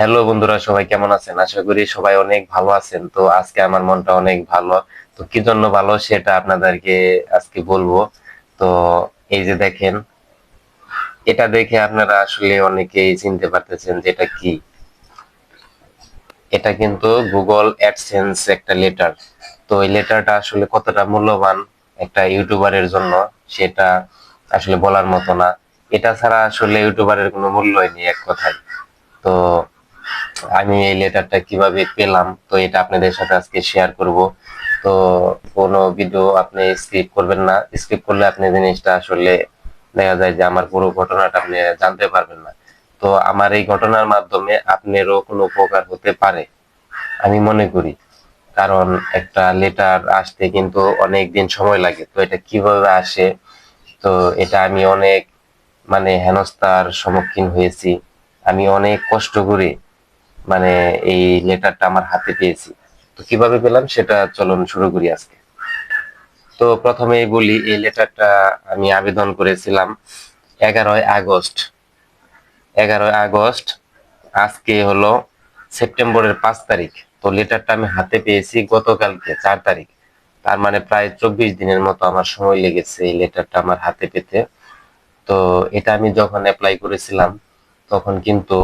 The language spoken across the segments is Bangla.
হ্যালো বন্ধুরা, সবাই কেমন আছেন? আশা করি সবাই অনেক ভালো আছেন। তো আজকে আমার মনটা অনেক ভালো। তো কি জন্য ভালো সেটা আপনাদেরকে আজকে বলব। তো এই যে দেখেন, এটা দেখে আপনারা আসলে অনেকেই চিনতে পারতেছেন যে এটা কি। এটা কিন্তু গুগল অ্যাডসেন্স একটা লেটার তো এই লেটারটা আসলে কতটা মূল্যবান একটা ইউটিউবারের জন্য, সেটা আসলে বলার মতো না। এটা ছাড়া আসলে ইউটিউবারের কোনো মূল্যই নেই এক কথায়। তো আমি এই লেটারটা কীভাবে পেলাম, তো এটা আপনাদের সাথে আজকে শেয়ার করব। তো কোনো ভিডিও আপনি স্কিপ করবেন না। স্কিপ করলে আপনি জিনিসটা আসলে দেখা যায় যে আমার পুরো ঘটনাটা আপনি জানতে পারবেন না। তো আমার এই ঘটনার মাধ্যমে আপনারও কোনো উপকার হতে পারে, আমি মনে করি। কারণ একটা লেটার আসতে কিন্তু অনেক দিন সময় লাগে, তো এটা কীভাবে আসে, তো এটা আমি অনেক মানে হেনস্থার সম্মুখীন হয়েছি। আমি অনেক কষ্ট করে মানে এই লেটারটা আমার হাতে পেয়েছি। তো কীভাবে পেলাম সেটা চলন শুরু করি আজকে। তো প্রথমেই বলি, এই লেটারটা আমি আবেদন করেছিলাম এগারোই আগস্ট। এগারোই আগস্ট, আজকে হলো সেপ্টেম্বরের পাঁচ তারিখ। তো লেটারটা আমি হাতে পেয়েছি গতকালকে, চার তারিখ। তার মানে প্রায় চব্বিশ দিনের মতো আমার সময় লেগেছে এই লেটারটা আমার হাতে পেতে। তো এটা আমি যখন অ্যাপ্লাই করেছিলাম, তখন কিন্তু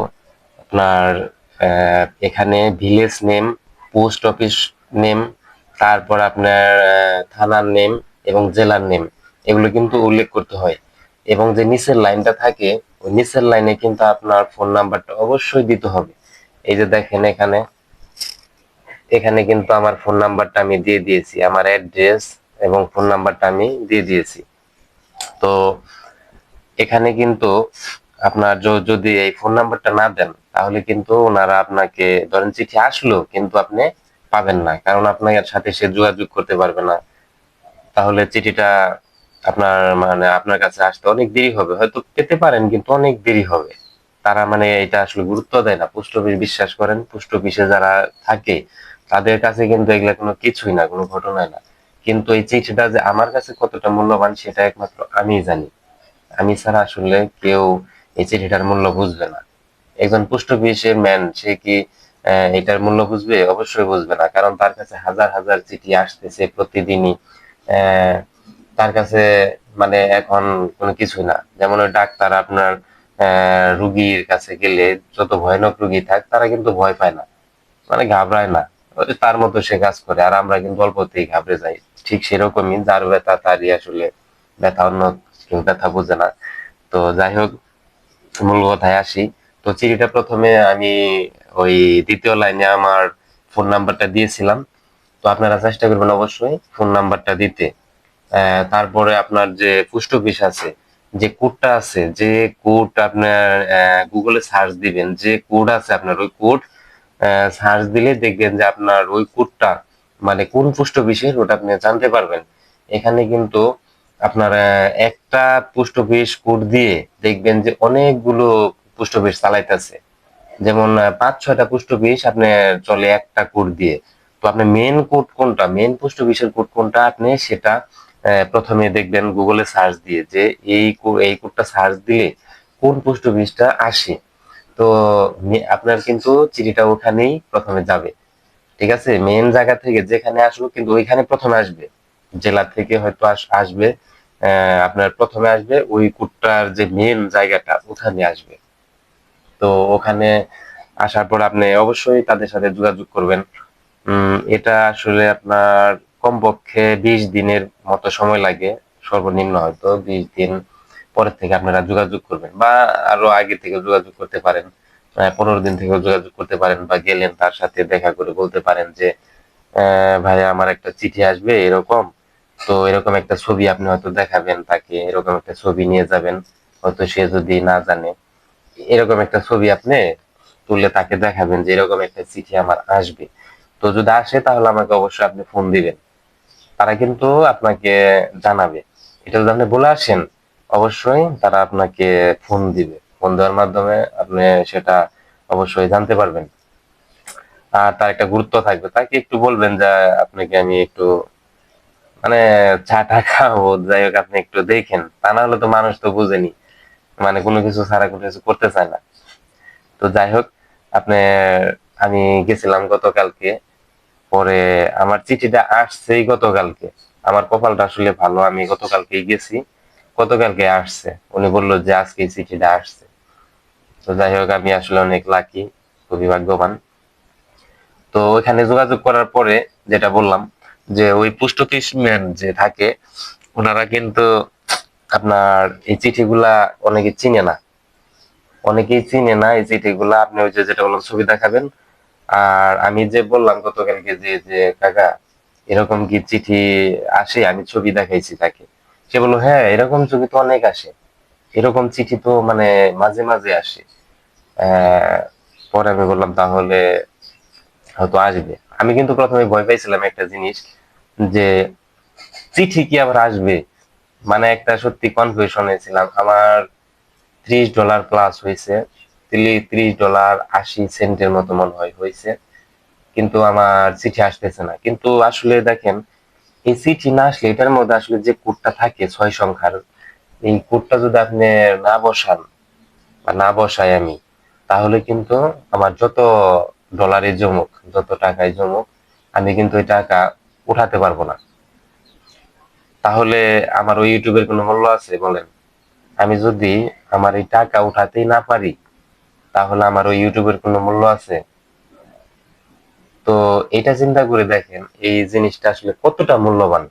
আপনার এখানে village name post office name তারপর আপনার থানার নেম এবং জেলার নেম এগুলো কিন্তু উল্লেখ করতে হয়। এবং যে নিচের লাইনটা থাকে, ওই নিচের লাইনে কিন্তু আপনার ফোন নাম্বারটা অবশ্যই দিতে হবে। এই যে দেখেন এখানে এখানে কিন্তু আমার ফোন নাম্বারটা আমি দিয়ে দিয়েছি, আমার অ্যাড্রেস এবং ফোন নাম্বারটা আমি দিয়ে দিয়েছি। তো এখানে কিন্তু আপনার যদি এই ফোন নাম্বারটা না দেন তাহলে কিন্তু ওনারা আপনাকে, ধরেন চিঠি আসলো, কিন্তু আপনি পাবেন না, কারণ আপনার সাথে সে যোগাযোগ করতে পারবে না। তাহলে চিঠিটা আপনার মানে আপনার কাছে আসতে অনেক দেরি হবে। হয়তো পেতে পারেন, কিন্তু অনেক দেরি হবে। তারা মানে এটা আসলে গুরুত্ব দেয় না। পোস্ট অফিস বিশ্বাস করেন, পোস্ট অফিসে যারা থাকে, তাদের কাছে কিন্তু এগুলা কোনো কিছুই না, কোনো ঘটনাই না। কিন্তু এই চিঠিটা যে আমার কাছে কতটা মূল্যবান, সেটা একমাত্র আমি জানি। আমি ছাড়া আসলে কেউ এই চিঠিটার মূল্য বুঝবে না। একজন পোস্ট অফিসের ম্যান সে কি এটার মূল্য বুঝবে? অবশ্যই বুঝবে না, কারণ তার কাছে হাজার হাজার চিঠি আসতেছে প্রতিদিনই। তার কাছে মানে এখন কোনো কিছুই না। যেমন ওই ডাক্তার আপনার রুগীর কাছে গেলে যত ভয়ানক রুগী থাক, তারা কিন্তু ভয় পায় না। মানে ঘাবড়ায় না। তার মতো সে কাজ করে, আর আমরা কিন্তু অল্পতেই ঘাবড়ে যাই। ঠিক সেরকমই যার ব্যথা, তারই আসলে ব্যথা, অন্য কেউ ব্যথা বোঝে না। তো যাই হোক, মূল কথায় আসি। তো চিঠিটা প্রথমে আমি ওই দ্বিতীয় লাইনে আমার ফোন নাম্বারটা দিয়েছিলাম। তো আপনারা চেষ্টা করবেন অবশ্যই ফোন নাম্বারটা দিতে। তারপরে আপনার যে পোস্ট অফিস আছে, যে কোডটা আছে, যে কোড আপনার গুগলে সার্চ দিবেন, যে কোড আছে আপনার, ওই কোড সার্চ দিলে দেখবেন যে আপনার ওই কোডটা মানে কোন পোস্ট অফিসের ওটা আপনি জানতে পারবেন। এখানে কিন্তু আপনার একটা পোস্ট অফিস কোড দিয়ে দেখবেন যে অনেকগুলো পোস্ট অফিস চালাইতেছে। যেমন পাঁচ, ছয়টা পোস্ট অফিস আপনি চলে একটা কোড দিয়ে। তো আপনি মেন কোড কোনটা? মেন পোস্ট অফিসের কোনটা? আপনি সেটা প্রথমে দেখবেন গুগলে সার্চ দিয়ে যে এই এই কোডটা সার্চ দিলে কোন পোস্ট অফিসটা আসে। তো আপনার কিন্তু চিঠিটা ওখানেই প্রথমে যাবে। ঠিক আছে? মেন জায়গা থেকে যেখানে আসলো কিন্তু ওইখানে প্রথমে আসবে। জেলা থেকে হয়তো আস- আসবে আপনার প্রথমে আসবে, ওই কোডটার যে মেন জায়গাটা ওখানে আসবে। তো ওখানে আসার পর আপনি অবশ্যই তাদের সাথে যোগাযোগ করবেন। এটা আসলে আপনার কমপক্ষে বিশ দিনের মতো সময় লাগে, সর্বনিম্ন হয়তো বিশ দিন পরের থেকে আপনারা যোগাযোগ করবেন বা আরও আগে থেকে যোগাযোগ করতে পারেন পনেরো দিন থেকে যোগাযোগ করতে পারেন বা গেলেন তার সাথে দেখা করে বলতে পারেন যে ভাই আমার একটা চিঠি আসবে এরকম, তো এরকম একটা ছবি আপনি হয়তো দেখাবেন তাকে, এরকম একটা ছবি নিয়ে যাবেন, হয়তো সে যদি না জানে। এরকম একটা ছবি আপনি তুলে তাকে দেখাবেন যে এরকম একটা চিঠি আমার আসবে। তো যদি আসে তাহলে আমাকে অবশ্যই আপনি ফোন দিবেন। তারা কিন্তু আপনাকে জানাবে। এটা যদি আপনি বলে আসেন, অবশ্যই তারা আপনাকে ফোন দিবে। ফোন দেওয়ার মাধ্যমে আপনি সেটা অবশ্যই জানতে পারবেন। আর তার একটা গুরুত্ব থাকবে। তাকে একটু বলবেন যে, আপনাকে আমি একটু মানে চা টা খাব। যাই হোক, আপনি একটু দেখেন। তা না হলে তো মানুষ তো বুঝেনি। মানে কোনো কিছু ছাড়া কোনো কিছু করতে চায় না। তো যাই হোক, আপনি, আমি গেছিলাম গতকালকে, পরে আমার চিঠিটা আসছেই গতকালকে। আমার কপালটা আসলে ভালো, আমি গতকালকেই গেছি। গতকালকে আসছে। উনি বলল যে আজকে চিঠিটা আসছে। তো যাই হোক, আমি আসলে অনেক লাকি খুবই ভাগ্যবান। তো ওইখানে যোগাযোগ করার পরে যেটা বললাম, যে ওই ম্যান যে থাকে, ওনারা কিন্তু আপনার এই চিঠিগুলা অনেকে চিনে না। অনেকেই চিনে না এই চিঠিগুলা। আপনি ওই যে যেটা বললাম, ছবি দেখাবেন। আর আমি যে বললাম গতকালকে যে যে, কাকা, এরকম কি চিঠি আসে? আমি ছবি দেখাইছি তাকে। সে বলল হ্যাঁ এরকম ছবি তো অনেক আসে। এরকম চিঠি তো মানে মাঝে মাঝে আসে। পরে আমি বললাম, তাহলে হয়তো আসবে। আমি কিন্তু প্রথমে ভয় পাইছিলাম একটা জিনিস, যে চিঠি কি আবার আসবে? মানে একটা সত্যি কনফিউশনে ছিলাম আমার ত্রিশ ডলার প্লাস হয়েছে। ত্রিশ ডলার আশি সেন্টের মতো মনে হয় হয়েছে। কিন্তু আমার চিঠি আসতেছে না। কিন্তু আসলে দেখেন, এই চিঠি না আসলে এটার মধ্যে আসলে যে কোডটা থাকে, ছয় সংখ্যার, এই কোডটা যদি আপনি না বসান বা না বসাই আমি, তাহলে কিন্তু আমার যত ডলারে জমুক, যত টাকায় জমুক, আমি কিন্তু ওই টাকা উঠাতে পারব না। তাহলে আমার ওই ইউটিউবের কোনো মূল্য আছে বলেন? আমি যদি আমার এই টাকা উঠাতেই না পারি, তাহলে আমার ওই ইউটিউবের কোনো মূল্য আছে? তো এটা চিন্তা করে দেখেন, এই জিনিসটা আসলে কতটা মূল্যবান?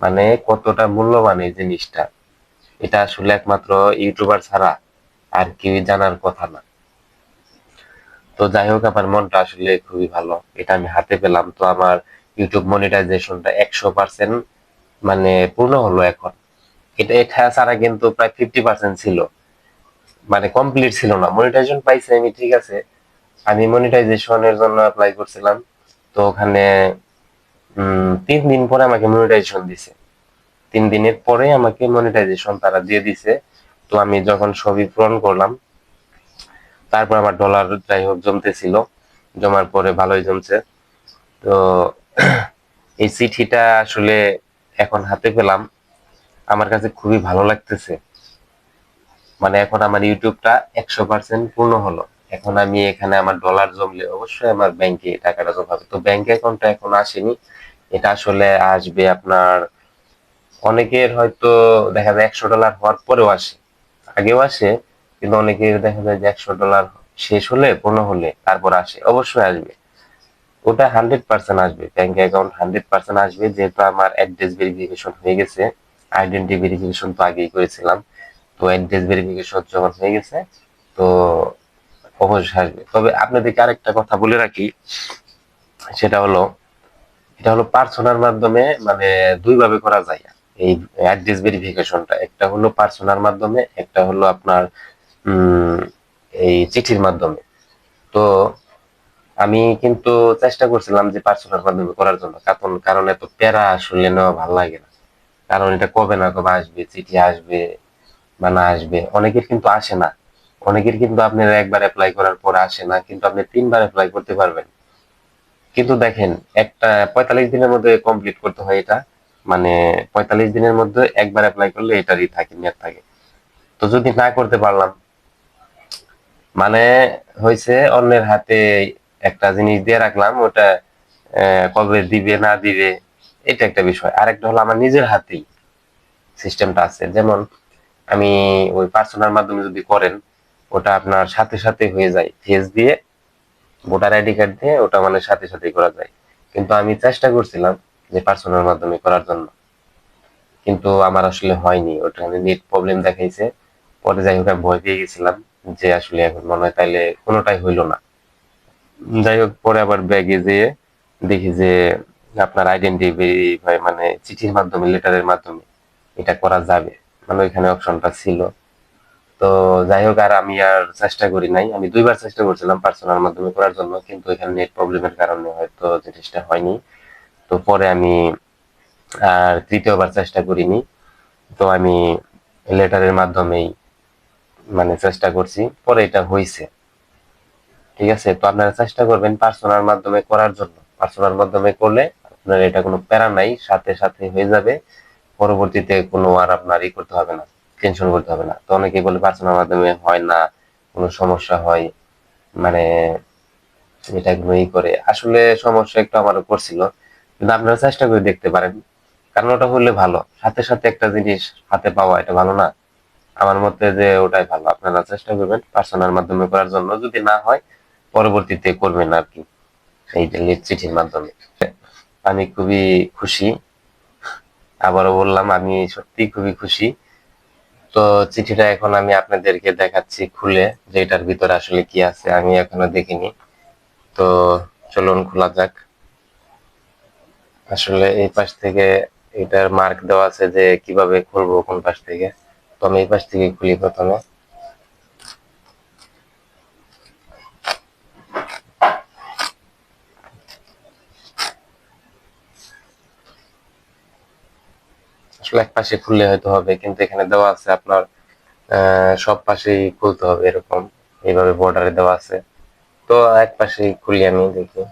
মানে কতটা মূল্যবান এই জিনিসটা? এটা আসলে একমাত্র ইউটিউবার ছাড়া আর কেউই জানার কথা না। তো যাই হোক, আমার মনটা আসলে খুবই ভালো। এটা আমি হাতে পেলাম। তো আমার ইউটিউব মনিটাইজেশনটা একশো পার্সেন্ট মানে পূর্ণ হলো এখন। এটা এটা ছাড়া কিন্তু প্রায় ফিফটি পার্সেন্ট ছিল। মানে কমপ্লিট ছিল না। মনিটাইজেশন পাইছি আমি, ঠিক আছে। আমি মনিটাইজেশনের জন্য অ্যাপ্লাই করছিলাম। তো ওখানে তিন দিন পরে আমাকে মনিটাইজেশন দিছে। তিন দিনের পরে আমাকে মনিটাইজেশন তারা দিয়ে দিছে। তো আমি যখন ছবি পূরণ করলাম, তারপর আমার ডলার যাই হোক জমতেছিল। জমার পরে ভালোই জমছে। তো এই চিঠিটা আসলে এখন হাতে পেলাম। আমার কাছে খুবই ভালো লাগতেছে। মানে এখন আমার ইউটিউবটা একশো পার্সেন্ট পূর্ণ হলো। এখন আমি এখানে আমার ডলার জমলে অবশ্যই আমার ব্যাংকে টাকাটা জমাবে। তো ব্যাংক অ্যাকাউন্টটা এখন আসেনি। এটা আসলে আসবে আপনার অনেকের হয়তো দেখা যায় একশো ডলার হওয়ার পরেও আসে। আগেও আসে, কিন্তু অনেকের দেখা যায় যে একশো ডলার শেষ হলে, পূর্ণ হলে তারপর আসে। অবশ্যই আসবে। ওটা হান্ড্রেড পার্সেন্ট আসবে। ব্যাংক অ্যাকাউন্ট হান্ড্রেড পার্সেন্ট আসবে যেহেতু আমার অ্যাড্রেস ভেরিফিকেশন হয়ে গেছে। আইডেন্টি ভেরিফিকেশন তো আগেই করেছিলাম। তো অ্যাড্রেস ভেরিফিকেশন যখন হয়ে গেছে, তো অবশ্যই আসবে। তবে আপনাদেরকে আরেকটা কথা বলে রাখি, সেটা হলো, এটা হলো পার্সোনার মাধ্যমে মানে দুইভাবে করা যায়। এই অ্যাড্রেস ভেরিফিকেশনটা একটা হলো পার্সোনার মাধ্যমে, একটা হলো আপনার এই চিঠির মাধ্যমে। তো আমি কিন্তু চেষ্টা করছিলাম যে পার্সোনাল মাধ্যমে করার জন্য। কারণ কারণ এত প্যারা আসলে নেওয়া ভালো লাগে না। কারণ এটা কবে না কবে আসবে, চিঠি আসবে বা না আসবে, অনেকের কিন্তু আসে না। অনেকের কিন্তু আপনার একবার অ্যাপ্লাই করার পর আসে না, কিন্তু আপনি তিনবার অ্যাপ্লাই করতে পারবেন। কিন্তু দেখেন, একটা পঁয়তাল্লিশ দিনের মধ্যে কমপ্লিট করতে হয় এটা। মানে পঁয়তাল্লিশ দিনের মধ্যে একবার অ্যাপ্লাই করলে এটারই থাকে মেয়াদ থাকে। তো যদি না করতে পারলাম মানে হয়েছে অন্যের হাতে একটা জিনিস দিয়ে রাখলাম, ওটা কবে দিবে, না দিবে, এটা একটা বিষয়। আর একটা হলো আমার নিজের হাতেই সিস্টেমটা আছে। যেমন আমি ওই পার্সোনাল মাধ্যমে যদি করেন, ওটা আপনার সাথে সাথে হয়ে যায়। ফেস দিয়ে, ভোটার আইডি কার্ড দিয়ে, ওটা মানে সাথে সাথে করা যায়। কিন্তু আমি চেষ্টা করছিলাম যে পার্সোনাল মাধ্যমে করার জন্য। কিন্তু আমার আসলে হয়নি। ওটা আমি নেট প্রবলেম দেখাইছে। পরে যাই হোক ভয় পেয়ে গেছিলাম যে আসলে এখন মনে হয় তাইলে কোনোটাই হইল না। যাই হোক, পরে আবার ব্যাগে যেয়ে দেখি যে আপনার আইডেন্টি ভেরিফাই মানে চিঠির মাধ্যমে লেটারের মাধ্যমে এটা করা যাবে। মানে ওইখানে অপশনটা ছিল। তো যাই হোক, আর আমি আর চেষ্টা করি নাই। আমি দুইবার চেষ্টা করছিলাম পার্সোনাল মাধ্যমে করার জন্য, কিন্তু এখানে নেট প্রবলেমের কারণে হয়তো জিনিসটা হয়নি। তো পরে আমি আর তৃতীয়বার চেষ্টা করিনি। তো আমি লেটারের মাধ্যমেই মানে চেষ্টা করছি। পরে এটা হয়েছে ঠিক আছে? তো আপনারা চেষ্টা করবেন পার্সোনাল মাধ্যমে করার জন্য। পার্সোনাল মাধ্যমে করলে আপনার এটা কোনো প্যারা নাই, সাথে সাথে হয়ে যাবে। পরবর্তীতে কোনো আর আপনার ই করতে হবে না টেনশন করতে হবে না। তো অনেকে বলে পার্সোনাল মাধ্যমে হয় না, কোনো সমস্যা হয়। মানে এটা ই করে। আসলে সমস্যা একটু আমারও করছিল কিন্তু আপনারা চেষ্টা করে দেখতে পারেন। কারণ ওটা হলে ভালো। সাথে সাথে একটা জিনিস হাতে পাওয়া, এটা ভালো না। আমার মতে যে ওটাই ভালো। আপনারা চেষ্টা করবেন পার্সোনাল মাধ্যমে করার জন্য। যদি না হয় পরবর্তীতে করবেন আর কি এই চিঠির মাধ্যমে। আমি খুবই খুশি। আবারও বললাম, আমি সত্যি খুবই খুশি। তো চিঠিটা এখন আমি আপনাদেরকে দেখাচ্ছি খুলে, যে এটার ভিতরে আসলে কি আছে, আমি এখনও দেখিনি। তো চলুন, খোলা যাক। আসলে এই পাশ থেকে এটার মার্ক দেওয়া আছে যে কীভাবে খুলবো কোন পাশ থেকে। তো আমি এই পাশ থেকে খুলি প্রথমে। আসলে এক পাশে খুললে হয়তো হবে, কিন্তু এখানে দেওয়া আছে আপনার সব পাশেই খুলতে হবে এরকম, এইভাবে বর্ডারে দেওয়া আছে। তো এক পাশেই খুলি আমি দেখি।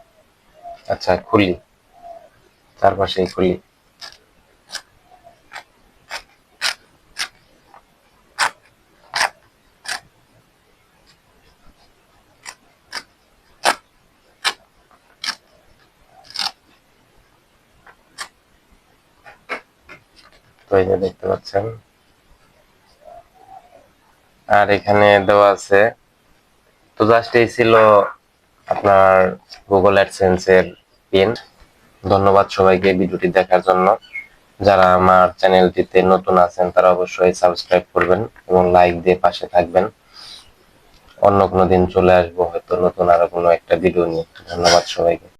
আচ্ছা খুলি। চার পাশেই খুলি। এই দেখতে পাচ্ছেন। আর এখানে দেওয়া আছে, তো জাস্ট এই ছিল আপনার গুগল অ্যাডসেন্স এর পিন ধন্যবাদ সবাইকে ভিডিওটি দেখার জন্য। যারা আমার চ্যানেলটিতে নতুন আছেন, তারা অবশ্যই সাবস্ক্রাইব করবেন এবং লাইক দিয়ে পাশে থাকবেন। অন্য কোনো দিন চলে আসব, হয়তো নতুন আরও কোনো একটা ভিডিও নিয়ে। ধন্যবাদ সবাইকে।